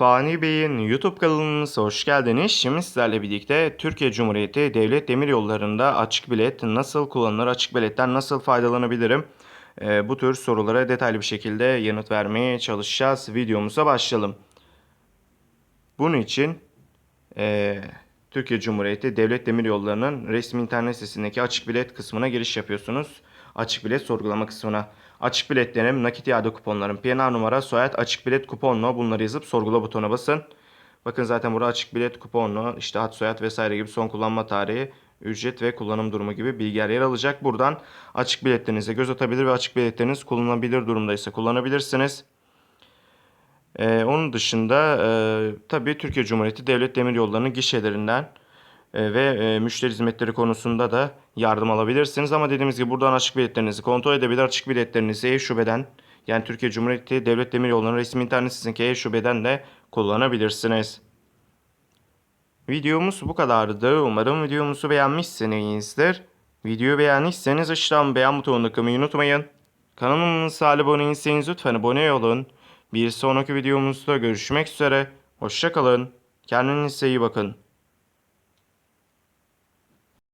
Fani Bey'in YouTube kanalımıza hoş geldiniz. Şimdi sizlerle birlikte Türkiye Cumhuriyeti Devlet Demiryolları'nda açık bilet nasıl kullanılır, açık biletten nasıl faydalanabilirim? Ee, bu tür sorulara detaylı bir şekilde yanıt vermeye çalışacağız. Videomuza başlayalım. Bunun için eee, Türkiye Cumhuriyeti Devlet Demiryolları'nın resmi internet sitesindeki açık bilet kısmına giriş yapıyorsunuz. Açık bilet sorgulama kısmına. Açık biletlerim, nakit iade kuponlarım, PNR numara, soyad, açık bilet kuponlu bunları yazıp sorgula butonuna basın. Bakın zaten burada açık bilet kuponlu, işte hat soyad vesaire gibi son kullanma tarihi, ücret ve kullanım durumu gibi bilgiler yer alacak. Buradan açık biletlerinize göz atabilir ve açık biletleriniz kullanılabilir durumdaysa kullanabilirsiniz. Ee, onun dışında e, tabii Türkiye Cumhuriyeti Devlet Demiryolları'nın gişelerinden ve e, müşteri hizmetleri konusunda da yardım alabilirsiniz. Ama dediğimiz gibi buradan açık biletlerinizi kontrol edebilir. Açık biletlerinizi e-şubeden yani Türkiye Cumhuriyeti Devlet Demiryolları'nın resmi internet sitesindeki e-şubeden de kullanabilirsiniz. Videomuz bu kadardı. Umarım videomuzu beğenmişsinizdir. Videoyu beğendiyseniz aşağıdan beğen butonuna kılmayı unutmayın. Kanalımıza abone değilseniz lütfen abone olun. Bir sonraki videomuzda görüşmek üzere. Hoşçakalın. Kendinize iyi bakın.